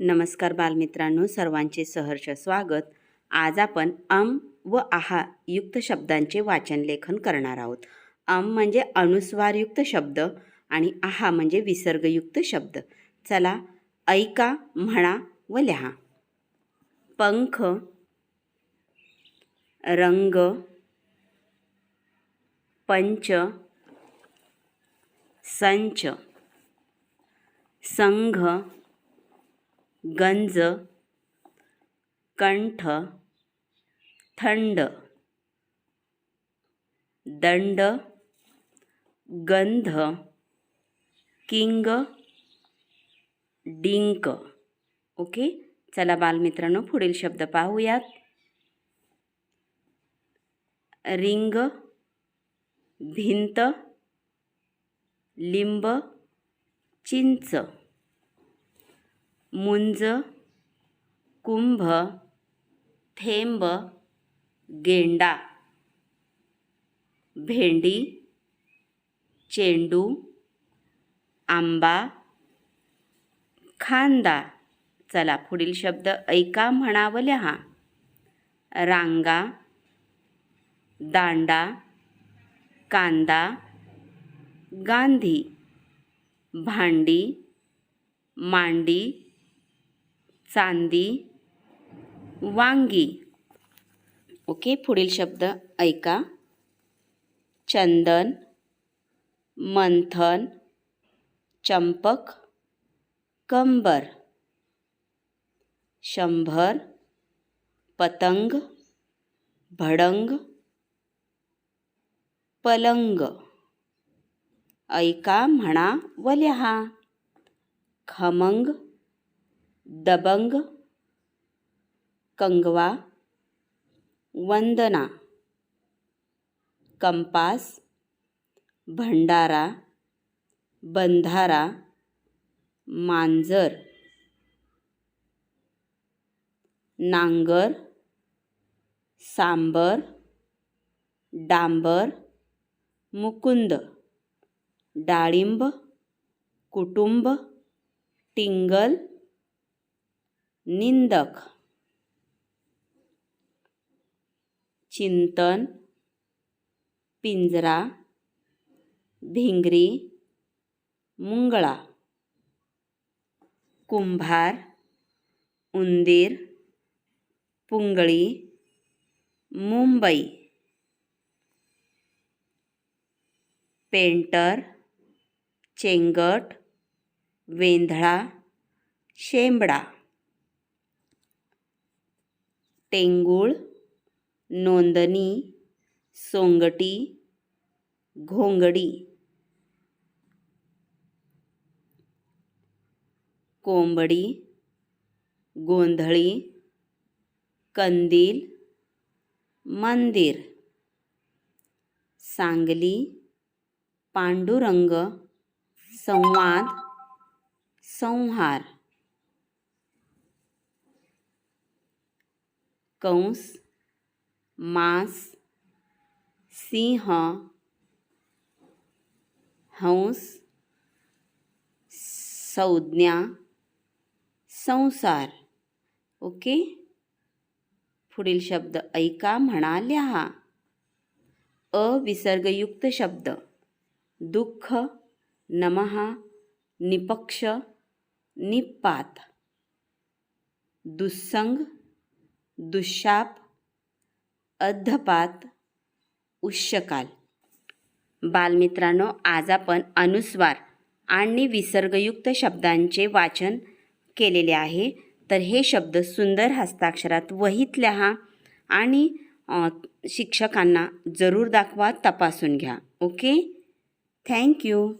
नमस्कार बालमित्रांनो सर्वांचे सहर्ष स्वागत. आज आपण अम व आहा युक्त शब्दांचे वाचन लेखन करणार आहोत. अम म्हणजे अनुस्वारयुक्त शब्द आणि आहा म्हणजे विसर्गयुक्त शब्द. चला ऐका म्हणा व लिहा. पंख रंग पंच संच संघ गंज कंठ थंड दंड गंध किंग डिंक. ओके? चला बालमित्रांनो पुढील शब्द पाहूयात. रिंग भिंत लिंब चिंच. मुंज कुंभ थेंब गेंडा भेंडी चेंडू आंबा खांदा. चला पुढील शब्द ऐका म्हणा हा लिहा रांगा दांडा कांदा गांधी भांडी मांडी चांदी वांगी. ओके पुढील शब्द ऐका. चंदन मंथन चंपक कंबर. शंभर पतंग भडंग पलंग. ऐका म्हणा व लिहा खमंग दबंग कंगवा वंदना कंपास भंडारा बंधारा मांजर नांगर सांबर डांबर मुकुंद डाळिंब कुटुंब टिंगल निंदक चिंतन पिंजरा भिंगरी मुंगळा कुंभार उंदीर पुंगळी मुंबई पेंटर चेंगट वेंधळा शेंबडा. टेंगूळ नोंदणी सोंगटी घोंगडी. कोंबडी गोंधळी कंदील मंदिर. सांगली पांडुरंग संवाद संहार. कंस मांस सिंह हंस संज्ञा संसार. ओके? पुढील शब्द ऐका म्हणा लिहा अविसर्गयुक्त शब्द. दुःख नमहा निपक्ष निपात. दुस्संग दुःशाप अद्धपात उष्यकाल. बालमित्रांनो आज आपण अनुस्वार आणि विसर्गयुक्त शब्दांचे वाचन केलेले आहे. तर हे शब्द सुंदर हस्ताक्षरात वहीत लिहा आणि शिक्षकांना जरूर दाखवा तपासून घ्या. ओके? Thank you.